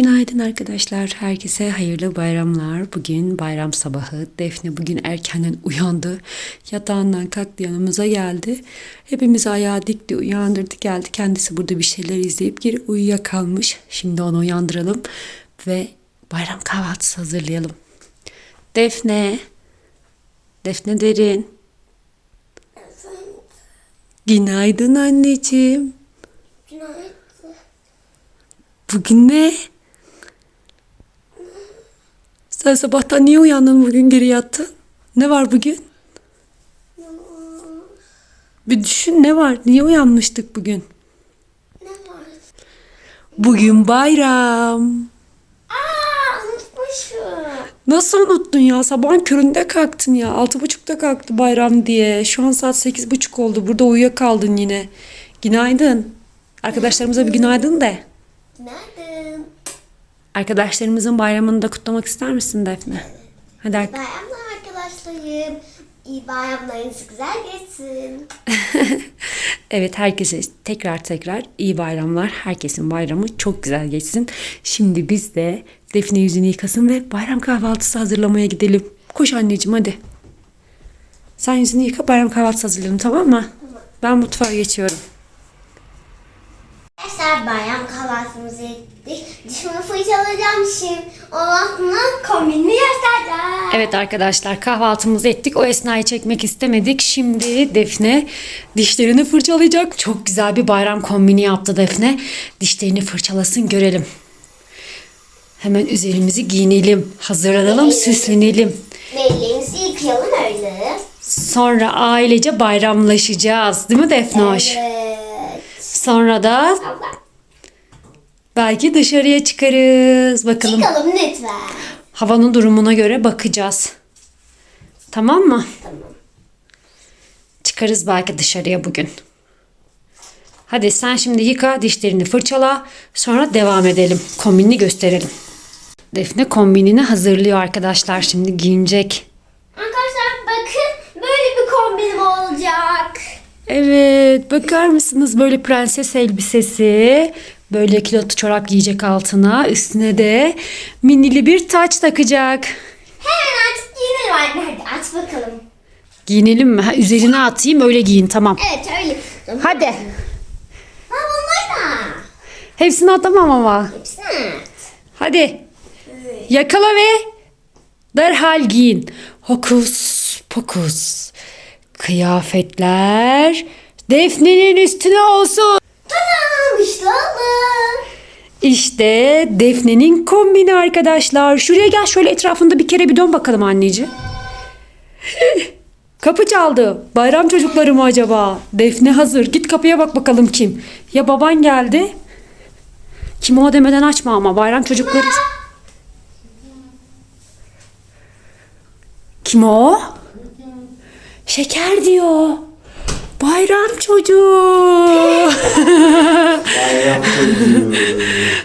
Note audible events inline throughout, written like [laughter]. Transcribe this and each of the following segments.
Günaydın arkadaşlar. Herkese hayırlı bayramlar. Bugün bayram sabahı. Defne bugün erkenden uyandı. Yatağından kalktı yanımıza geldi. Hepimiz ayağa dikti, uyandırdı geldi. Kendisi burada bir şeyler izleyip geri uyuyakalmış. Şimdi onu uyandıralım ve bayram kahvaltısı hazırlayalım. Defne. Defne Derin. Günaydın anneciğim. Günaydın. Bugün ne? Sen sabahtan niye uyandın bugün geri yattın? Ne var bugün? Bir düşün ne var? Niye uyanmıştık bugün? Ne var? Bugün bayram. Aa unutmuşum. Nasıl unuttun ya? Sabahın köründe kalktın ya. Altı buçukta kalktı bayram diye. Şu an saat sekiz buçuk oldu. Burada uyuyakaldın yine. Günaydın. Arkadaşlarımıza bir günaydın de. Günaydın. Arkadaşlarımızın bayramını da kutlamak ister misin Defne? Hadi ar- Bayramlar arkadaşlarım. İyi bayramlarınız güzel geçsin. [laughs] Evet herkese tekrar tekrar iyi bayramlar. Herkesin bayramı çok güzel geçsin. Şimdi biz de Defne yüzünü yıkasın ve bayram kahvaltısı hazırlamaya gidelim. Koş anneciğim hadi. Sen yüzünü yıka bayram kahvaltısı hazırlayalım tamam mı? Ben mutfağa geçiyorum. Arkadaşlar bayram kahvaltımızı ettik. Dişimi fırçalayacağım şimdi. Ondan kombinini göstereceğim. Evet arkadaşlar kahvaltımızı ettik. O esnayı çekmek istemedik. Şimdi Defne dişlerini fırçalayacak. Çok güzel bir bayram kombini yaptı Defne. Dişlerini fırçalasın görelim. Hemen üzerimizi giyinelim. Hazırlanalım, süslenelim. Ellerimizi yıkayalım öyle. Sonra ailece bayramlaşacağız. Değil mi Defne hoş? Evet. Sonra da Allah. belki dışarıya çıkarız. Bakalım Çıkalım lütfen. havanın durumuna göre bakacağız. Tamam mı? Tamam. Çıkarız belki dışarıya bugün. Hadi sen şimdi yıka, dişlerini fırçala. Sonra devam edelim. Kombinini gösterelim. Defne kombinini hazırlıyor arkadaşlar. Şimdi giyinecek. Arkadaşlar bakın böyle bir kombinim olacak. Evet, bakar mısınız böyle prenses elbisesi. Böyle kilotlu çorap giyecek altına. Üstüne de minili bir taç takacak. Hemen artık giyinelim anne hadi aç bakalım. Giyinelim mi? Ha, üzerine atayım öyle giyin tamam. Evet öyle. Hadi. Ha bunlar da. Hepsini atamam ama. Hepsini at. Hadi. Yakala ve derhal giyin. Hokus pokus. Kıyafetler Defne'nin üstüne olsun. Tamam işte oldu. İşte Defne'nin kombini arkadaşlar. Şuraya gel şöyle etrafında bir kere bir dön bakalım anneciğim. [laughs] Kapı çaldı. Bayram çocukları mı acaba? Defne hazır. Git kapıya bak bakalım kim. Ya baban geldi. Kim o demeden açma ama bayram çocukları. Kim o? Şeker diyor. Bayram çocuğu. Bayram çocuğu.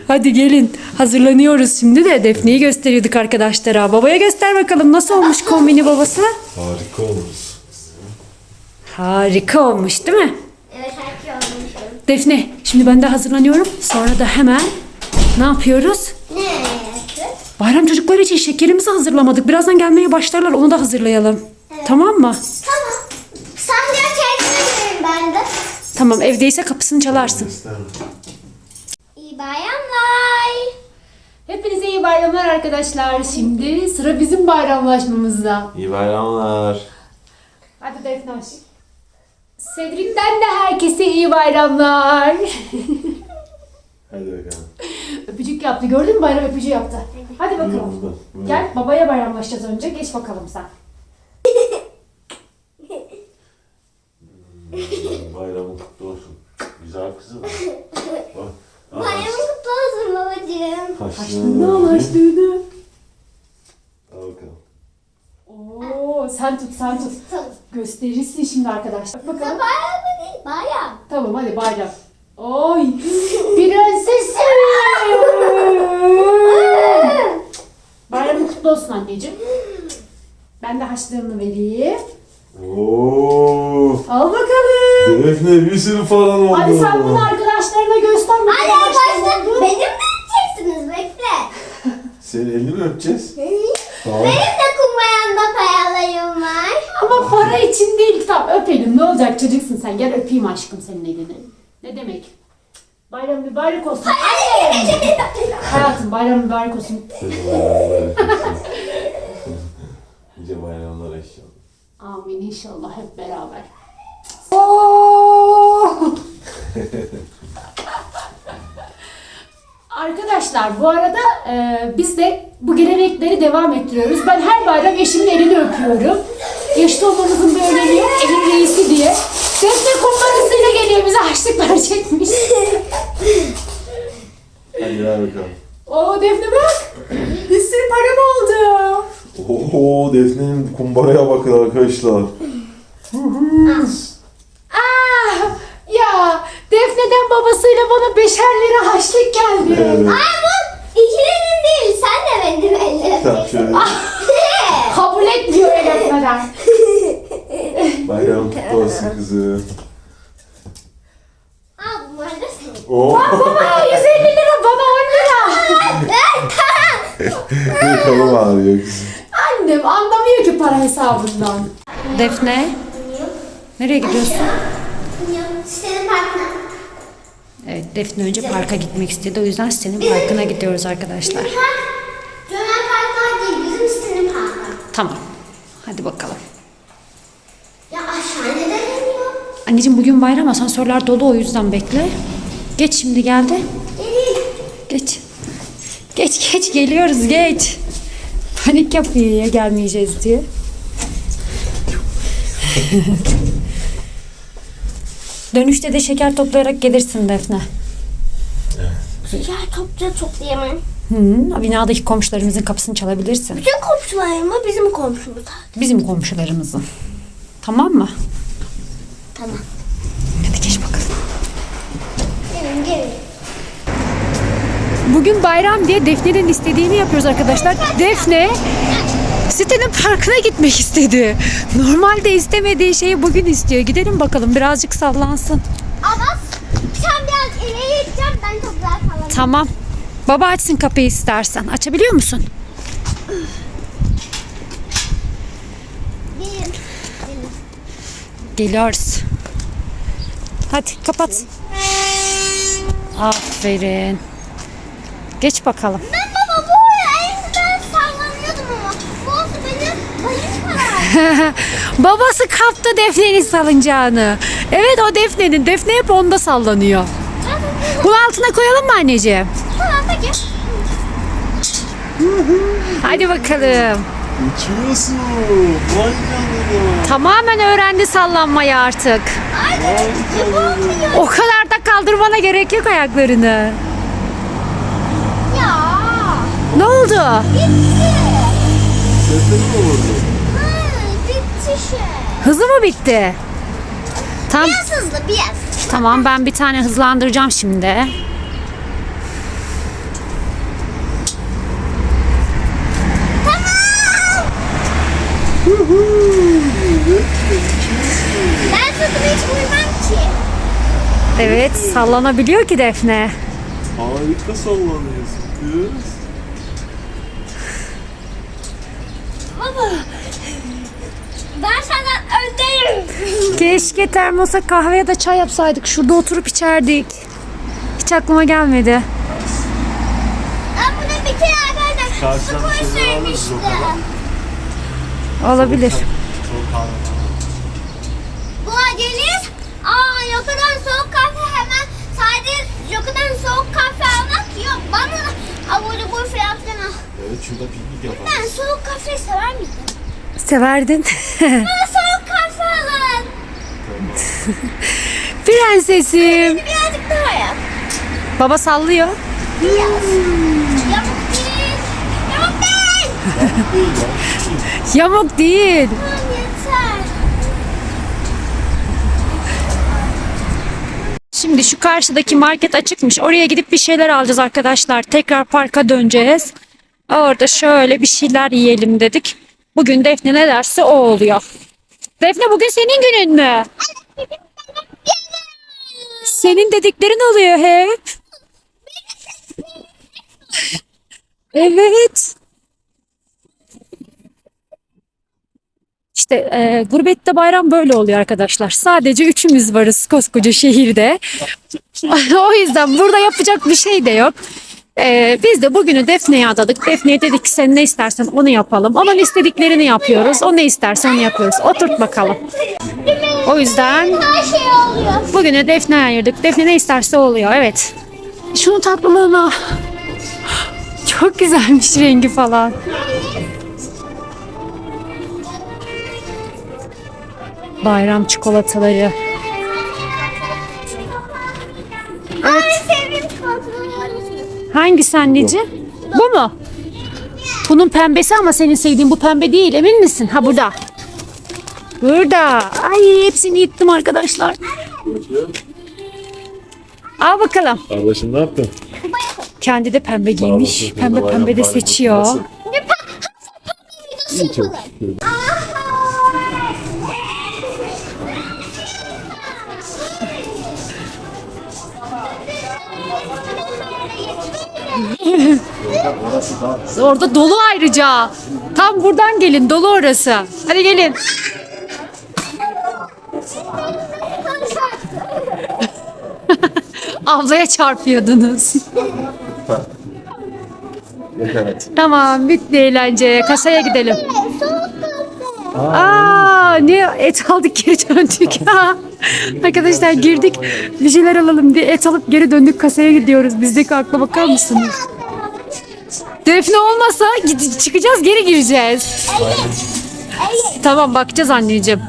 Hadi gelin. Hazırlanıyoruz şimdi de Defne'yi gösteriyorduk arkadaşlara. Babaya göster bakalım nasıl olmuş kombini babası? Harika olmuş. Harika olmuş değil mi? Evet herkes olmuş. Defne şimdi ben de hazırlanıyorum. Sonra da hemen ne yapıyoruz? Ne yaptık? Bayram çocukları için şekerimizi hazırlamadık. Birazdan gelmeye başlarlar onu da hazırlayalım. Tamam mı? Tamam. Sen gel kendine girelim ben de. Tamam evdeyse kapısını çalarsın. İyi bayramlar. Hepinize iyi bayramlar arkadaşlar. Şimdi sıra bizim bayramlaşmamızda. İyi bayramlar. Hadi Defne hoş. Cedric'ten de herkese iyi bayramlar. Hadi bakalım. Öpücük yaptı. Gördün mü bayram öpücüğü yaptı. Hadi bakalım. Buradan, buradan. Gel babaya bayramlaşacağız önce. Geç bakalım sen. Bayramın kutlu olsun. Güzel kızım. [laughs] Bak. Aa, Bayramın kutlu olsun babacığım. Anlaştığını. Al bakalım. Oo, sen tut sen tut. Gösterirsin şimdi arkadaşlar. Bak Bakalım. Bayram değil bayram. Tamam hadi bayram. Oy prensesim. Bayramın kutlu olsun anneciğim. Ben de haçlığını vereyim. Oo. Al bakalım. Defne bir sürü falan oldu. Hadi sen bunu arkadaşlarına göster. Hadi arkadaşlar benim de edeceksiniz bekle. Senin elini mi öpeceğiz? Tamam. Benim de kumbayamda paralarım var. Ama para için değil. Tamam öpelim. Ne olacak çocuksun sen. Gel öpeyim aşkım senin elini. Ne demek? Bayram mübarek olsun. Hayatım bayram mübarek olsun. Senin bayramlar olsun. Nice bayramlar inşallah. Amin inşallah hep beraber. Arkadaşlar bu arada e, biz de bu gelenekleri devam ettiriyoruz. Ben her bayram eşimin elini öpüyorum. Yaşlı olmamızın bir önemi yok. Evin reisi diye. Defne kumbarasıyla geliyor bize harçlık verecekmiş. Hadi ver bakalım. Oo Defne bak. Bir sürü param oldu. Oo Defne'nin kumbaraya bakın arkadaşlar. Lira harçlık geldi. Evet. Ay bu ikilinin değil. Sen de benim. Tamam şöyle. Kabul etmiyor el öpmeden. [laughs] Bayram kutlu olsun kızım. Al bunlar da senin. Oo. Baba [laughs] 150 lira bana 10 lira. Bir [laughs] kolum ağrıyor kızım. Annem anlamıyor ki para hesabından. Defne nereye gidiyorsun? Evet Defne önce parka gitmek istedi. O yüzden senin parkına gidiyoruz arkadaşlar. Park. Döner parklar değil. Bizim sitenin parkı. Tamam. Hadi bakalım. Ya aşağı neden iniyor? Anneciğim bugün bayram asansörler dolu o yüzden bekle. Geç şimdi geldi. Gelin. Geç. Geç geç geliyoruz geç. Panik yapıyor ya gelmeyeceğiz diye. [laughs] Dönüşte de şeker toplayarak gelirsin Defne. Ya topça toplayamam. Hı, binadaki komşularımızın kapısını çalabilirsin. Bütün komşularım mı bizim komşumuz? Bizim komşularımızın. Tamam mı? Tamam. Hadi geç bakalım. Gelin gelin. Bugün bayram diye Defne'nin istediğini yapıyoruz arkadaşlar. Defne sitenin parkına gitmek istedi. Normalde istemediği şeyi bugün istiyor. Gidelim bakalım birazcık sallansın. Abbas sen biraz ileriye gideceğim ben toprağa falan. Tamam. Baba açsın kapıyı istersen. Açabiliyor musun? Gelin. Geliyoruz. Hadi kapat. Aferin. Geç bakalım. Ben [laughs] Babası kaptı Defne'nin salıncağını. Evet o Defne'nin. Defne hep onda sallanıyor. Bunu altına koyalım mı anneciğim? tamam peki. Hadi bakalım. Uçuyorsun. Vay canına. Tamamen öğrendi sallanmayı artık. Ay yapamıyor. O kadar da kaldırmana gerek yok ayaklarını. Ya. Ne oldu? Bitti. Defne mi şey. Hızı mı bitti? Tam Biraz hızlı biraz. tamam ben bir tane hızlandıracağım şimdi. Ben sırtıma hiç uymam ki. Evet sallanabiliyor ki Defne. Harika sallanıyorsun kız. Baba. Ben senden öndeyim. Keşke termosa kahve ya da çay yapsaydık. Şurada oturup içerdik. Hiç aklıma gelmedi. Ben buna bir kere arkadaşlar sürmüştüm. kadar. Olabilir. Buna gelir. Aa yokadan soğuk kahve hemen sadece yokadan soğuk kahve almak yok. Bana abur cubur falan filan al. Evet şurada piknik yapalım. Ben soğuk kahve sever misin? Severdin. [laughs] Bana soğuk kahve alın. [laughs] Prensesim. Birazcık daha yap. Baba sallıyor. Biraz. Yamuk değil. Yamuk değil. [laughs] Yamuk değil. Tamam yeter. Şimdi şu karşıdaki market açıkmış. Oraya gidip bir şeyler alacağız arkadaşlar. Tekrar parka döneceğiz. Orada şöyle bir şeyler yiyelim dedik. Bugün Defne ne derse o oluyor. Defne bugün senin günün mü? Senin dediklerin oluyor hep. Evet. İşte e, gurbette bayram böyle oluyor arkadaşlar. Sadece üçümüz varız koskoca şehirde. [laughs] o yüzden burada yapacak bir şey de yok. E, biz de bugünü Defne'ye adadık. Defne'ye dedik ki sen ne istersen onu yapalım. Onun istediklerini yapıyoruz. O ne isterse onu yapıyoruz. Oturt bakalım. O yüzden bugünü Defne'ye ayırdık. Defne ne isterse oluyor. Evet. Şunun tatlılığına. Çok güzelmiş rengi falan. Bayram çikolataları. Evet. Hangisi anneciğim? Bu mu? Bunun pembesi ama senin sevdiğin bu pembe değil. Emin misin? Ha burada. Burada. Ay hepsini yıktım arkadaşlar. Al bakalım. Kardeşim ne yaptın? Kendi de pembe giymiş. Pembe pembe de seçiyor. Orada dolu ayrıca. Tam buradan gelin dolu orası. Hadi gelin. [laughs] Ablaya çarpıyordunuz. Evet. Tamam bitti eğlence. Kasaya gidelim. Aa ne et aldık geri döndük. Arkadaşlar girdik bir şeyler alalım diye et alıp geri döndük kasaya gidiyoruz. Bizdeki akla bakar mısınız? Defne olmasa gid- çıkacağız geri gireceğiz. Tamam bakacağız anneciğim.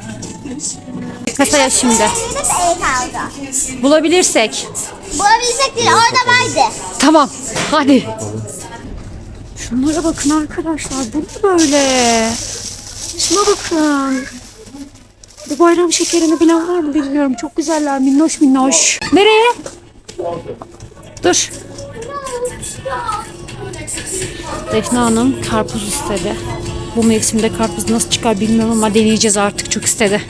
Kasaya şimdi. Benim et aldı. Bulabilirsek. Bulabilsek değil orada vardı. Tamam hadi. Şunlara bakın arkadaşlar. Bu ne böyle? Şuna bakın. Bu bayram şekerini bilen var mı bilmiyorum. Çok güzeller minnoş minnoş. Nereye? Dur. Defne Hanım karpuz istedi. Bu mevsimde karpuz nasıl çıkar bilmiyorum ama deneyeceğiz artık çok istedi.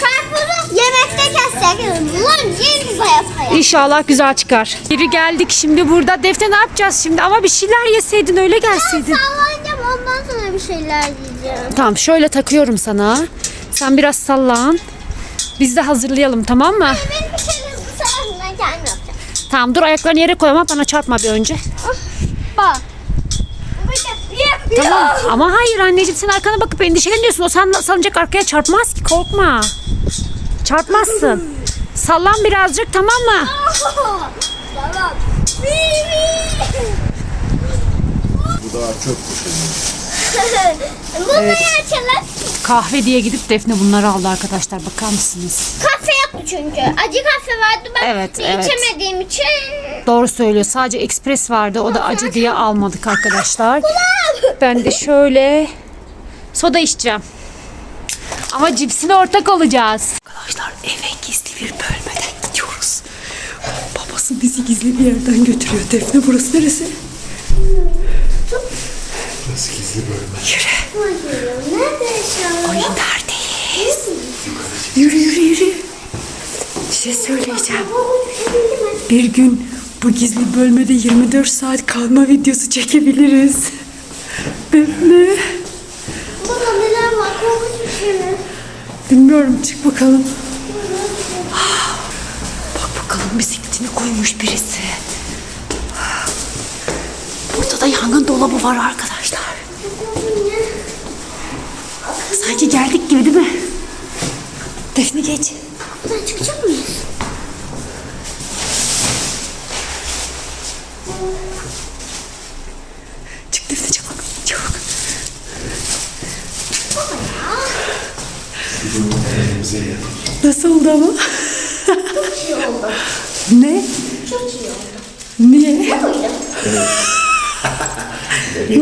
Karpuzu yemekte kessek. Lan yeni zayıf hayat. İnşallah güzel çıkar. Geri geldik şimdi burada. Defne ne yapacağız şimdi? Ama bir şeyler yeseydin öyle gelseydin. Sallanacağım ondan sonra bir şeyler yiyeceğim. Tamam şöyle takıyorum sana. Sen biraz sallan. Biz de hazırlayalım tamam mı? Benim bir şeyler bu sefer ben kendim yapacağım. Tamam dur ayaklarını yere koy ama bana çarpma bir önce. Bak. Tamam ama hayır anneciğim sen arkana bakıp endişeleniyorsun. O sen salıncak arkaya çarpmaz ki korkma. Çarpmazsın. Sallan birazcık tamam mı? Tamam. Bu daha çok [laughs] bir Bunu açalım. Kahve diye gidip Defne bunları aldı arkadaşlar bakar mısınız? Kahve yoktu çünkü. Acı kahve vardı ben Evet, evet. içemediğim için. Doğru söylüyor. Sadece ekspres vardı. O da acı diye [laughs] almadık arkadaşlar. Ben de şöyle soda içeceğim. Ama cipsine ortak olacağız. Arkadaşlar eve gizli bir bölmeden gidiyoruz. Babası bizi gizli bir yerden götürüyor. Defne burası neresi? Nasıl gizli bölme? Nerede yaşıyor? Ay neredeyiz? Yürü yürü yürü. Bir şey söyleyeceğim. Bir gün bu gizli bölmede 24 saat kalma videosu çekebiliriz. Defne. Burada neler var? Korkunç bir şey mi? Bilmiyorum çık bakalım. Bak bakalım bisikletini koymuş birisi. Burada da yangın dolabı var arkadaşlar. Sanki geldik gibi değil mi? Defne geç. Buradan çıkacak mıyız? Çık Defne çabuk. Çabuk. Bize yedik. Nasıl oldu ama? Çok iyi oldu. Ne? Çok iyi oldu. Niye? Buyurun.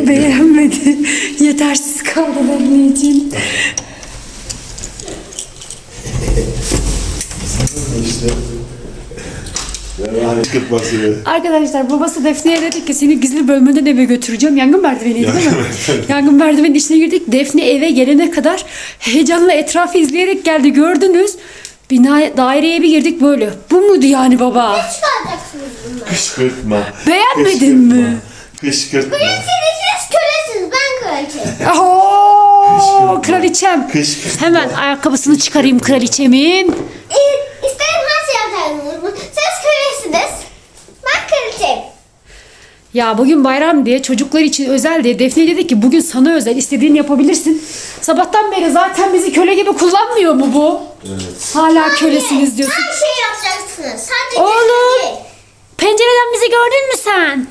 Beğenmedi. Yetersiz kaldın anneciğim. İşte. Kırpması be. Arkadaşlar babası Defne'ye dedi ki seni gizli bölmeden eve götüreceğim. Yangın merdiveniydi değil mi? Yangın merdivenin içine girdik. Defne eve gelene kadar heyecanla etrafı izleyerek geldi. Gördünüz. Bina daireye bir girdik böyle. Bu muydu yani baba? Kışkırtma. Beğenmedin Kışkırtma. mi? Kışkırtma. Al kraliçem. Kış. Hemen ayakkabısını çıkarayım kraliçemin. İ- İsterim her şey yapardınız. Siz kraliçesiniz. Ben kraliçeyim. Ya bugün bayram diye çocuklar için özel diye Defne dedi ki bugün sana özel istediğini yapabilirsin. Sabahtan beri zaten bizi köle gibi kullanmıyor mu bu? Evet. Hala kölesiniz diyorsun. Her şeyi yapacaksınız. Sadece Oğlum. değil. Pencereden bizi gördün mü sen?